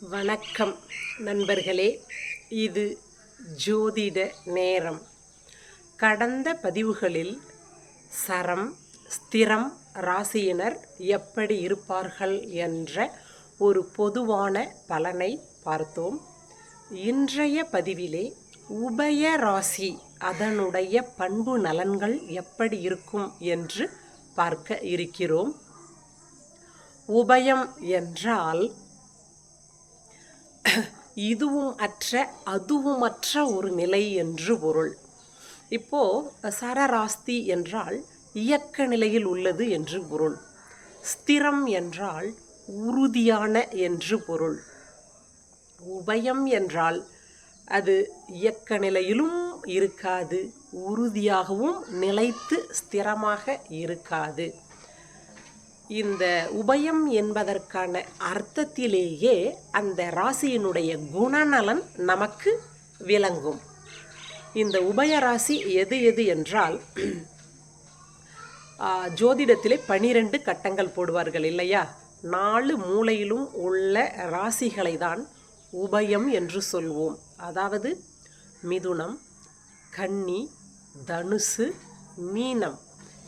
வணக்கம் நண்பர்களே இது ஜோதிட நேரம். கடந்த பதிவுகளில் சரம் ஸ்திரம் ராசியினர் எப்படி இருப்பார்கள் என்ற ஒரு பொதுவான பலனை பார்த்தோம். இன்றைய பதிவிலே உபய ராசி அதனுடைய பண்பு நலன்கள் எப்படி இருக்கும் என்று பார்க்க இருக்கிறோம். உபயம் என்றால் இதுவும் அற்ற அதுவும் அற்ற ஒரு நிலை என்று பொருள். இப்போ சரராஸ்தி என்றால் இயக்க நிலையில் உள்ளது என்று பொருள். ஸ்திரம் என்றால் உறுதியான என்று பொருள். உபயம் என்றால் அது இயக்க நிலையிலும் இருக்காது உறுதியாகவும் நிலைத்து ஸ்திரமாக இருக்காது. இந்த உபயம் என்பதற்கான அர்த்தத்திலேயே அந்த ராசியினுடைய குணநலன் நமக்கு விளங்கும். இந்த உபய ராசி எது எது என்றால் ஜோதிடத்திலே பனிரெண்டு கட்டங்கள் போடுவார்கள் இல்லையா? நாலு மூலையிலும் உள்ள ராசிகளை தான் உபயம் என்று சொல்வோம். அதாவது மிதுனம் கன்னி தனுசு மீனம்.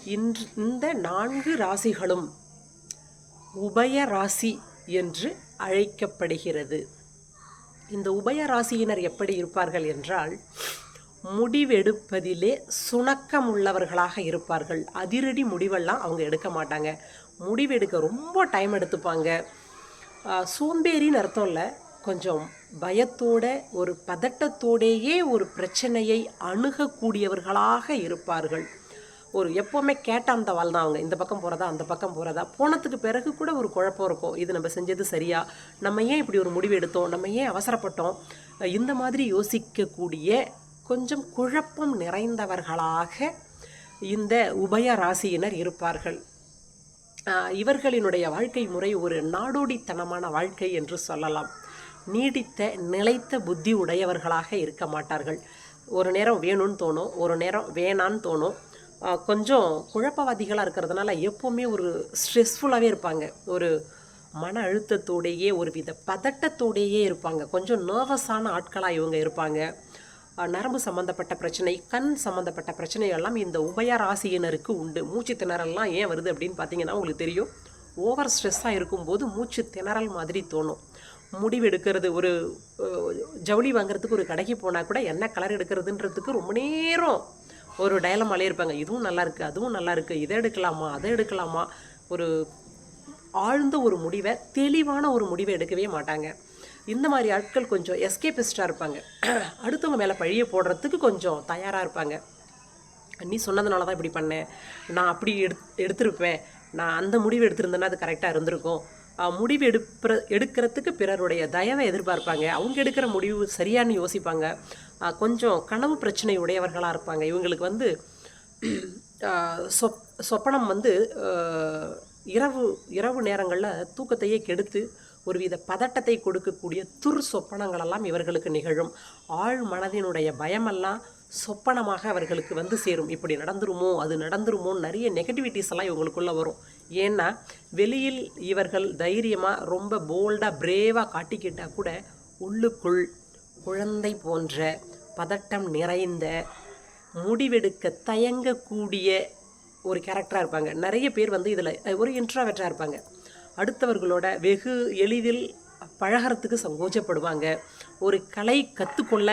இன்று இந்த நான்கு ராசிகளும் உபய ராசி என்று அழைக்கப்படுகிறது. இந்த உபயராசியினர் எப்படி இருப்பார்கள் என்றால் முடிவெடுப்பதிலே சுணக்கம் உள்ளவர்களாக இருப்பார்கள். அதிரடி முடிவெல்லாம் அவங்க எடுக்க மாட்டாங்க. முடிவெடுக்க ரொம்ப டைம் எடுத்துப்பாங்க. சோம்பேறின்னு அர்த்தம் இல்லை. கொஞ்சம் பயத்தோட ஒரு பதட்டத்தோடேயே ஒரு பிரச்சனையை அணுகக்கூடியவர்களாக இருப்பார்கள். ஒரு எப்போவுமே கேட்டாந்த வாழ் தான் அவங்க. இந்த பக்கம் போகிறதா அந்த பக்கம் போகிறதா போனதுக்கு பிறகு கூட ஒரு குழப்பம் இருக்கும். இது நம்ம செஞ்சது சரியா? நம்ம ஏன் இப்படி ஒரு முடிவு எடுத்தோம்? நம்ம ஏன் அவசரப்பட்டோம்? இந்த மாதிரி யோசிக்கக்கூடிய கொஞ்சம் குழப்பம் நிறைந்தவர்களாக இந்த உபய ராசியினர் இருப்பார்கள். இவர்களினுடைய வாழ்க்கை முறை ஒரு நாடோடித்தனமான வாழ்க்கை என்று சொல்லலாம். நீடித்த நிலைத்த புத்தி உடையவர்களாக இருக்க மாட்டார்கள். ஒரு நேரம் வேணும்னு தோணும் ஒரு நேரம் வேணான்னு தோணும். கொஞ்சம் குழப்பவாதிகளாக இருக்கிறதுனால எப்போவுமே ஒரு ஸ்ட்ரெஸ்ஃபுல்லாகவே இருப்பாங்க. ஒரு மன அழுத்தத்தோடையே ஒரு வித பதட்டத்தோடையே இருப்பாங்க. கொஞ்சம் நர்வஸான ஆட்களாக இவங்க இருப்பாங்க. நரம்பு சம்மந்தப்பட்ட பிரச்சனை கண் சம்மந்தப்பட்ட பிரச்சனை எல்லாம் இந்த உபய ராசியினருக்கு உண்டு. மூச்சு திணறல்லாம் ஏன் வருது அப்படின்னு பார்த்தீங்கன்னா உங்களுக்கு தெரியும். ஓவர் ஸ்ட்ரெஸ்ஸாக இருக்கும்போது மூச்சு திணறல் மாதிரி தோணும். முடிவு எடுக்கிறது ஒரு ஜவுளி வாங்குறதுக்கு ஒரு கடைக்கு போனால் கூட என்ன கலர் எடுக்கிறதுன்றதுக்கு ரொம்ப நேரம் ஒரு டயலமாலே இருப்பாங்க. இதுவும் நல்லா இருக்கு அதுவும் நல்லா இருக்கு இதை எடுக்கலாமா அதை எடுக்கலாமா? ஒரு ஆழ்ந்த ஒரு முடிவை தெளிவான ஒரு முடிவை எடுக்கவே மாட்டாங்க. இந்த மாதிரி ஆட்கள் கொஞ்சம் எஸ்கேபிஸ்டாக இருப்பாங்க. அடுத்தவங்க மேலே பழிய போடுறதுக்கு கொஞ்சம் தயாராக இருப்பாங்க. நீ சொன்னதுனால தான் இப்படி பண்ணேன். நான் அப்படி எடு எடுத்திருப்பேன். நான் அந்த முடிவு எடுத்திருந்தேன்னா அது கரெக்டாக இருந்திருக்கும். முடிவு எடுப்புற எடுக்கிறதுக்கு பிறருடைய தயவை எதிர்பார்ப்பாங்க. அவங்க எடுக்கிற முடிவு சரியான்னு யோசிப்பாங்க. கொஞ்சம் கனவு பிரச்சனை உடையவர்களாக இருப்பாங்க. இவங்களுக்கு வந்து சொப் சொப்பனம் வந்து இரவு இரவு நேரங்களில் தூக்கத்தையே கெடுத்து ஒருவித பதட்டத்தை கொடுக்கக்கூடிய துர் சொப்பனங்களெல்லாம் இவர்களுக்கு நிகழும். ஆழ் மனதினுடைய பயமெல்லாம் சொப்பனமாக அவர்களுக்கு வந்து சேரும். இப்படி நடந்துருமோ அது நடந்துருமோ நிறைய நெகட்டிவிட்டிஸ் எல்லாம் இவங்களுக்குள்ளே வரும். ஏன்னா வெளியில் இவர்கள் தைரியமாக ரொம்ப போல்டாக பிரேவாக காட்டிக்கிட்டால் கூட உள்ளுக்குள் குழந்தை போன்ற பதட்டம் நிறைந்த முடிவெடுக்க தயங்கக்கூடிய ஒரு கேரக்டராக இருப்பாங்க. நிறைய பேர் வந்து இதில் ஒரு இன்ட்ராவெட்டாக இருப்பாங்க. அடுத்தவர்களோட வெகு எளிதில் பழகிறதுக்கு சங்கோச்சப்படுவாங்க ஒரு கலை கற்றுக்கொள்ள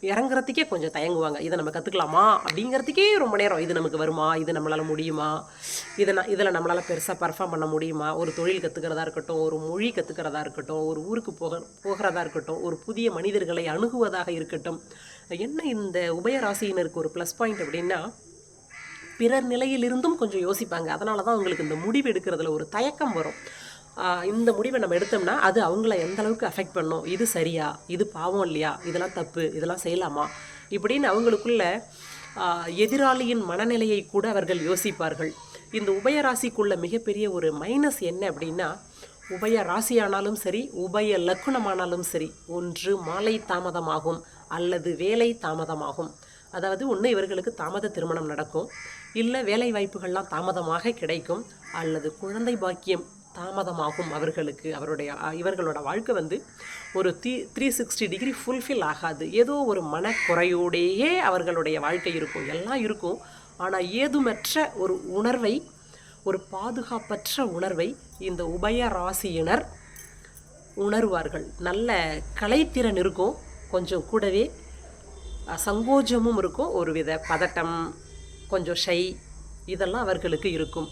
இறங்குறதுக்கே கொஞ்சம் தயங்குவாங்க. இதை நம்ம கற்றுக்கலாமா அப்படிங்கிறதுக்கே ரொம்ப நேரம். இது நமக்கு வருமா? இது நம்மளால் முடியுமா? இதை நான் இதில் நம்மளால் பெருசாக பர்ஃபார்ம் பண்ண முடியுமா? ஒரு தொழில் கற்றுக்கிறதா இருக்கட்டும் ஒரு மொழி கற்றுக்கிறதா இருக்கட்டும் ஒரு ஊருக்கு போக போகிறதா இருக்கட்டும் ஒரு புதிய மனிதர்களை அணுகுவதாக இருக்கட்டும். என்ன இந்த உபயராசியினருக்கு ஒரு ப்ளஸ் பாயிண்ட் அப்படின்னா பிறர் நிலையிலிருந்தும் கொஞ்சம் யோசிப்பாங்க. அதனால தான் அவங்களுக்கு இந்த முடிவு எடுக்கிறதுல ஒரு தயக்கம் வரும். இந்த முடிவை நம்ம எடுத்தோம்னா அது அவங்கள எந்த அளவுக்கு அஃபெக்ட் பண்ணும்? இது சரியா? இது பாவம் இல்லையா? இதெல்லாம் தப்பு. இதெல்லாம் செய்யலாமா? இப்படின்னு அவங்களுக்குள்ள எதிராளியின் மனநிலையை கூட அவர்கள் யோசிப்பார்கள். இந்த உபய ராசிக்குள்ள மிகப்பெரிய ஒரு மைனஸ் என்ன அப்படின்னா உபய ராசியானாலும் சரி உபய லக்குணமானாலும் சரி ஒன்று மாலை தாமதமாகும் அல்லது வேலை தாமதமாகும். அதாவது ஒன்று இவர்களுக்கு தாமத திருமணம் நடக்கும். இல்லை வேலை வாய்ப்புகள்லாம் தாமதமாக கிடைக்கும் அல்லது குழந்தை பாக்கியம் தாமதமாகும் அவர்களுக்கு அவருடைய இவர்களோட வாழ்க்கை வந்து ஒரு three three sixty degree fulfil ஆகாது. ஏதோ ஒரு மனக்குறையோடையே அவர்களுடைய வாழ்க்கை இருக்கும். எல்லாம் இருக்கும். ஆனால் ஏதுமற்ற ஒரு உணர்வை ஒரு பாதுகாப்பற்ற உணர்வை இந்த உபய ராசியினர் உணர்வார்கள். நல்ல கலைத்திறன் இருக்கும். கொஞ்சம் கூடவே சங்கோஜமும் இருக்கும். ஒரு வித பதட்டம் கொஞ்சம் ஷை இதெல்லாம் அவர்களுக்கு இருக்கும்.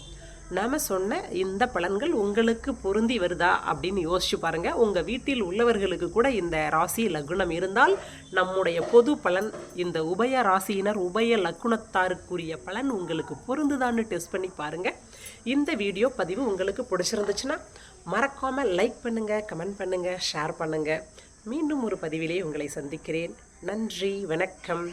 நாம் சொன்ன இந்த பலன்கள் உங்களுக்கு பொருந்தி வருதா அப்படின்னு யோசிச்சு பாருங்கள் உங்கள் வீட்டில் உள்ளவர்களுக்கு கூட இந்த ராசி லக்னம் இருந்தால் நம்முடைய பொது பலன் இந்த உபய ராசியினர் உபய லக்குணத்தாருக்குரிய பலன் உங்களுக்கு பொருந்துதான்னு டெஸ்ட் பண்ணி பாருங்க. இந்த வீடியோ பதிவு உங்களுக்கு பிடிச்சிருந்துச்சுன்னா மறக்காமல் லைக் பண்ணுங்கள் கமெண்ட் பண்ணுங்கள் ஷேர் பண்ணுங்கள் மீண்டும் ஒரு பதிவிலே உங்களை சந்திக்கிறேன். நன்றி வணக்கம்.